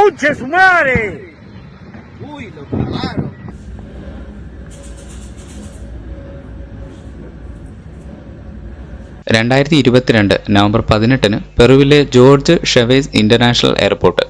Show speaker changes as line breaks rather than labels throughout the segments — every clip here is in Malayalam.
¡Conche su madre!
Uy, lo cagaron.
രണ്ടായിരത്തി ഇരുപത്തിരണ്ട് നവംബർ പതിനെട്ടിന് പെറുവിലെ ജോർജ് ഷെവേസ് ഇന്റർനാഷണൽ എയർപോർട്ട്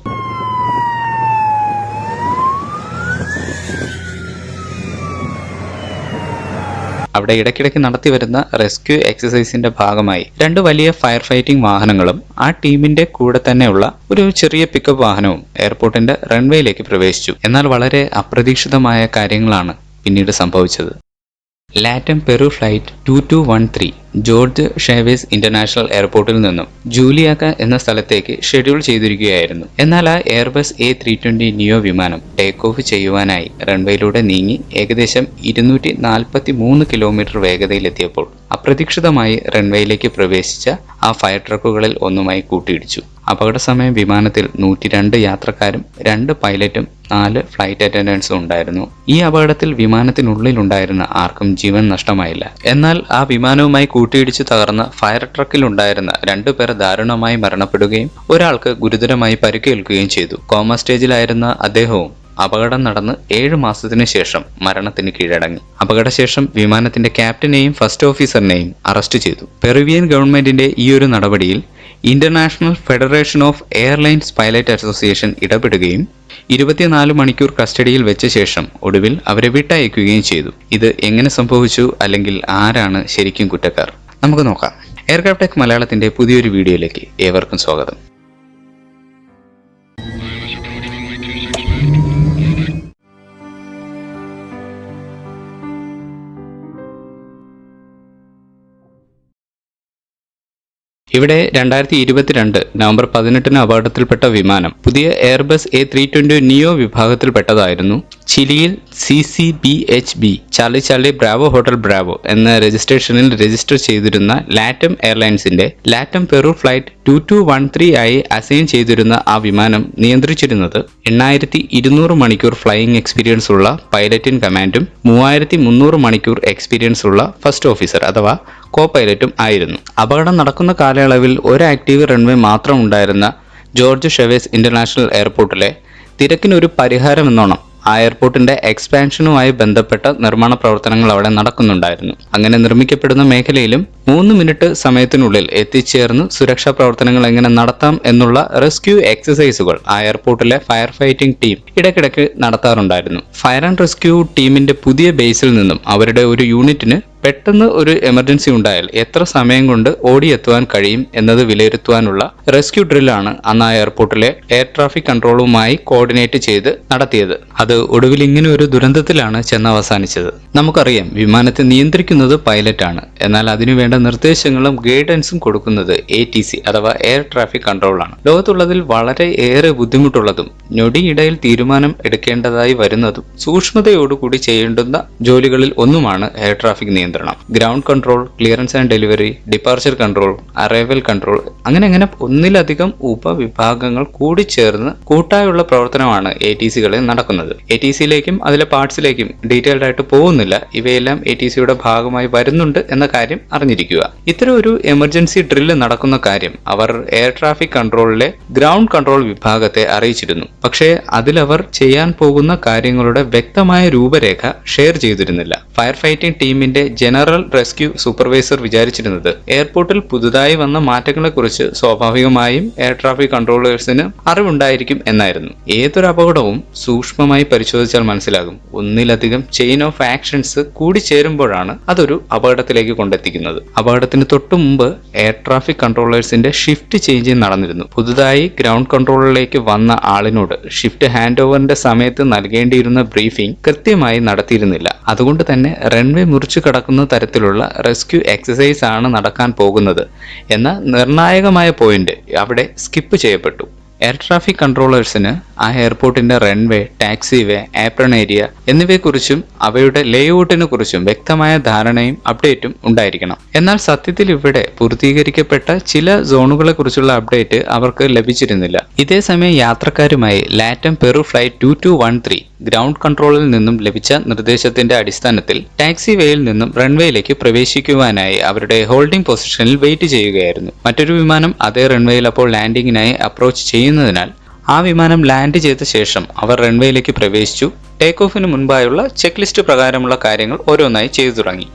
അവിടെ ഇടയ്ക്കിടയ്ക്ക് നടത്തിവരുന്ന റെസ്ക്യൂ എക്സസൈസിന്റെ ഭാഗമായി രണ്ട് വലിയ ഫയർ ഫൈറ്റിംഗ് വാഹനങ്ങളും ആ ടീമിന്റെ കൂടെ തന്നെയുള്ള ഒരു ചെറിയ പിക്കപ്പ് വാഹനവും എയർപോർട്ടിന്റെ റൺവേയിലേക്ക് പ്രവേശിച്ചു. എന്നാൽ വളരെ അപ്രതീക്ഷിതമായ കാര്യങ്ങളാണ് പിന്നീട് സംഭവിച്ചത്. LATAM Peru flight two two one three Jorge Chavez international എയർപോർട്ടിൽ നിന്നും ജൂലിയാക്ക എന്ന സ്ഥലത്തേക്ക് ഷെഡ്യൂൾ ചെയ്തിരിക്കുകയായിരുന്നു. എന്നാൽ ആ Airbus A three twenty neo വിമാനം ടേക്ക് ഓഫ് ചെയ്യുവാനായി റൺവേയിലൂടെ നീങ്ങി ഏകദേശം ഇരുന്നൂറ്റി നാൽപ്പത്തി മൂന്ന് കിലോമീറ്റർ വേഗതയിലെത്തിയപ്പോൾ അപ്രതീക്ഷിതമായി റൺവേയിലേക്ക് പ്രവേശിച്ച ആ ഫയർ ട്രക്കുകളിൽ ഒന്നുമായി കൂട്ടിയിടിച്ചു. അപകട സമയം വിമാനത്തിൽ നൂറ്റി രണ്ട് യാത്രക്കാരും രണ്ട് പൈലറ്റും നാല് ഫ്ലൈറ്റ് അറ്റൻഡൻസും ഉണ്ടായിരുന്നു. ഈ അപകടത്തിൽ വിമാനത്തിനുള്ളിലുണ്ടായിരുന്ന ആർക്കും ജീവൻ നഷ്ടമായില്ല. എന്നാൽ ആ വിമാനവുമായി കൂട്ടിയിടിച്ച് തകർന്ന ഫയർ ട്രക്കിലുണ്ടായിരുന്ന രണ്ടുപേർ ദാരുണമായി മരണപ്പെടുകയും ഒരാൾക്ക് ഗുരുതരമായി പരിക്കേൽക്കുകയും ചെയ്തു. കോമ സ്റ്റേജിലായിരുന്ന അദ്ദേഹവും അപകടം നടന്ന് ഏഴ് മാസത്തിനു ശേഷം മരണത്തിന് കീഴടങ്ങി. അപകടശേഷം വിമാനത്തിന്റെ ക്യാപ്റ്റനെയും ഫസ്റ്റ് ഓഫീസറിനെയും അറസ്റ്റ് ചെയ്തു. പെറുവിയൻ ഗവൺമെന്റിന്റെ ഈ ഒരു നടപടിയിൽ international federation of airlines pilot association ഇടപെടുകയും ഇരുപത്തിനാല് മണിക്കൂർ കസ്റ്റഡിയിൽ വെച്ച ശേഷം ഒടുവിൽ അവരെ വിട്ടയക്കുകയും ചെയ്തു. ഇത് എങ്ങനെ സംഭവിച്ചു അല്ലെങ്കിൽ ആരാണ് ശരിക്കും കുറ്റക്കാർ? നമുക്ക് നോക്കാം. എയർക്രാഫ്റ്റ് ടെക് മലയാളത്തിന്റെ പുതിയൊരു വീഡിയോയിലേക്ക് ഏവർക്കും സ്വാഗതം. ഇവിടെ രണ്ടായിരത്തി ഇരുപത്തിരണ്ട് നവംബർ പതിനെട്ടിന് അപകടത്തിൽപ്പെട്ട വിമാനം. പുതിയ Airbus A three twenty neo വിഭാഗത്തിൽപ്പെട്ടതായിരുന്നു. ചിലിയിൽ C C B H B Charlie Charlie Bravo Hotel Bravo എന്ന രജിസ്ട്രേഷനിൽ രജിസ്റ്റർ ചെയ്തിരുന്ന LATAM എയർലൈൻസിന്റെ LATAM Peru flight two two one three ആയി അസൈൻ ചെയ്തിരുന്ന ആ വിമാനം നിയന്ത്രിച്ചിരുന്നത് എണ്ണായിരത്തി ഇരുന്നൂറ് മണിക്കൂർ ഫ്ലൈയിങ് എക്സ്പീരിയൻസ് ഉള്ള പൈലറ്റിൻ കമാൻഡും മൂവായിരത്തി മുന്നൂറ് മണിക്കൂർ എക്സ്പീരിയൻസ് ഉള്ള ഫസ്റ്റ് ഓഫീസർ അഥവാ കോ പൈലറ്റും ആയിരുന്നു. അപകടം നടക്കുന്ന കാലയളവിൽ ഒരു ആക്റ്റീവ് റൺവേ മാത്രം ഉണ്ടായിരുന്ന ജോർജ് ഷെവേസ് ഇന്റർനാഷണൽ എയർപോർട്ടിലെ തിരക്കിനൊരു പരിഹാരമെന്നോണം ആ എയർപോർട്ടിന്റെ എക്സ്പാൻഷനുമായി ബന്ധപ്പെട്ട നിർമ്മാണ പ്രവർത്തനങ്ങൾ അവിടെ നടക്കുന്നുണ്ടായിരുന്നു. അങ്ങനെ നിർമ്മിക്കപ്പെടുന്ന മേഖലയിലും മൂന്ന് മിനിറ്റ് സമയത്തിനുള്ളിൽ എത്തിച്ചേർന്ന് സുരക്ഷാ പ്രവർത്തനങ്ങൾ എങ്ങനെ നടത്താം എന്നുള്ള റെസ്ക്യൂ എക്സസൈസുകൾ ആ എയർപോർട്ടിലെ ഫയർ ഫൈറ്റിംഗ് ടീം ഇടയ്ക്കിടയ്ക്ക് നടത്താറുണ്ടായിരുന്നു. ഫയർ ആൻഡ് റെസ്ക്യൂ ടീമിന്റെ പുതിയ ബേസിൽ നിന്നും അവരുടെ ഒരു യൂണിറ്റിന് പെട്ടെന്ന് ഒരു എമർജൻസി ഉണ്ടായാൽ എത്ര സമയം കൊണ്ട് ഓടിയെത്തുവാൻ കഴിയും എന്നത് വിലയിരുത്തുവാനുള്ള റെസ്ക്യൂ ഡ്രില്ലാണ് അന്ന് ആ എയർപോർട്ടിലെ എയർ ട്രാഫിക് കൺട്രോളുമായി കോർഡിനേറ്റ് ചെയ്ത് നടത്തിയത്. അത് ഒടുവിൽ ഇങ്ങനെ ഒരു ദുരന്തത്തിലാണ് ചെന്ന് അവസാനിച്ചത് നമുക്കറിയാം വിമാനത്തെ നിയന്ത്രിക്കുന്നത് പൈലറ്റാണ് എന്നാൽ അതിനുവേണ്ട നിർദ്ദേശങ്ങളും ഗൈഡൻസും കൊടുക്കുന്നത് എ ടി സി അഥവാ എയർ ട്രാഫിക് കൺട്രോളാണ് ലോകത്തുള്ളതിൽ വളരെ ഏറെ ബുദ്ധിമുട്ടുള്ളതും ഞൊടിയിടയിൽ തീരുമാനം എടുക്കേണ്ടതായി വരുന്നതും സൂക്ഷ്മതയോടുകൂടി ചെയ്യേണ്ടുന്ന ജോലികളിൽ ഒന്നുമാണ് എയർ ട്രാഫിക് നിയന്ത്രണം. Ground control clearance and delivery departure control arrival control അങ്ങനെ അങ്ങനെ ഒന്നിലധികം ഉപവിഭാഗങ്ങൾ കൂടിച്ചേർന്ന് കൂട്ടായുള്ള പ്രവർത്തനമാണ് എ ടി സികളിൽ നടക്കുന്നത്. എ ടി സിയിലേക്കും അതിലെ പാർട്സിലേക്കും ഡീറ്റെയിൽഡ് ആയിട്ട് പോകുന്നില്ല. ഇവയെല്ലാം എ ടി സിയുടെ ഭാഗമായി വരുന്നുണ്ട് എന്ന കാര്യം അറിഞ്ഞിരിക്കുക. ഇത്തരം ഒരു എമർജൻസി ഡ്രില്ല് നടക്കുന്ന കാര്യം അവർ എയർ ട്രാഫിക് കൺട്രോളിലെ ഗ്രൗണ്ട് കൺട്രോൾ വിഭാഗത്തെ അറിയിച്ചിരുന്നു. പക്ഷേ അതിലവർ ചെയ്യാൻ പോകുന്ന കാര്യങ്ങളുടെ വ്യക്തമായ രൂപരേഖ ഷെയർ ചെയ്തിരുന്നില്ല. ഫയർ ഫൈറ്റിംഗ് ടീമിന്റെ ജനറൽ റെസ്ക്യൂ സൂപ്പർവൈസർ വിചാരിച്ചിരുന്നത്. എയർപോർട്ടിൽ പുതുതായി വന്ന മാറ്റങ്ങളെക്കുറിച്ച് സ്വാഭാവികമായും എയർ ട്രാഫിക് കൺട്രോളേഴ്സിന് അറിവുണ്ടായിരിക്കും എന്നായിരുന്നു. ഏതൊരു അപകടവും സൂക്ഷ്മമായി പരിശോധിച്ചാൽ മനസ്സിലാകും. ഒന്നിലധികം ചെയിൻ ഓഫ് ആക്ഷൻസ് കൂടിച്ചേരുമ്പോഴാണ് അതൊരു അപകടത്തിലേക്ക് കൊണ്ടെത്തിക്കുന്നത്. അപകടത്തിന് തൊട്ടു മുമ്പ് എയർ ട്രാഫിക് കൺട്രോളേഴ്സിന്റെ ഷിഫ്റ്റ് ചേഞ്ച് നടന്നിരുന്നു. പുതുതായി ഗ്രൗണ്ട് കൺട്രോളിലേക്ക് വന്ന ആളിനോട് ഷിഫ്റ്റ് ഹാൻഡ് ഓവറിന്റെ സമയത്ത് നൽകേണ്ടിയിരുന്ന ബ്രീഫിംഗ് കൃത്യമായി നടത്തിയിരുന്നില്ല. അതുകൊണ്ട് തന്നെ റൺവേ മുറിച്ചു കടക്കുന്ന തരത്തിലുള്ള റെസ്ക്യൂ എക്സസൈസ് ആണ് നടക്കാൻ പോകുന്നത് എന്ന നിർണായകമായ പോയിന്റ് അവിടെ സ്കിപ്പ് ചെയ്യപ്പെട്ടു. എയർ ട്രാഫിക് കൺട്രോളേഴ്സിന് ആ എയർപോർട്ടിന്റെ runway taxiway apron area എന്നിവയെക്കുറിച്ചും അവയുടെ ലേഔട്ടിനെ കുറിച്ചും വ്യക്തമായ ധാരണയും അപ്ഡേറ്റും ഉണ്ടായിരിക്കണം. എന്നാൽ സത്യത്തിൽ ഇവിടെ പൂർത്തീകരിക്കപ്പെട്ട ചില സോണുകളെ കുറിച്ചുള്ള അപ്ഡേറ്റ് അവർക്ക് ലഭിച്ചിരുന്നില്ല. ഇതേസമയം യാത്രക്കാരുമായി LATAM Peru flight two two one three ground കൺട്രോളിൽ നിന്നും ലഭിച്ച നിർദ്ദേശത്തിന്റെ അടിസ്ഥാനത്തിൽ ടാക്സി വേയിൽ നിന്നും റൺവേയിലേക്ക് പ്രവേശിക്കുവാനായി അവരുടെ ഹോൾഡിംഗ് പൊസിഷനിൽ വെയിറ്റ് ചെയ്യുകയായിരുന്നു. മറ്റൊരു വിമാനം അതേ റൺവേയിൽ അപ്പോൾ ലാൻഡിങ്ങിനായി അപ്രോച്ച് ചെയ്യുന്നതിനാൽ ആ വിമാനം ലാൻഡ് ചെയ്ത ശേഷം അവർ റൺവേയിലേക്ക് പ്രവേശിച്ചു. ടേക്ക് ഓഫിന് മുൻപായുള്ള ചെക്ക് ലിസ്റ്റ് പ്രകാരമുള്ള കാര്യങ്ങൾ ഓരോന്നായി ചെയ്തു തുടങ്ങി.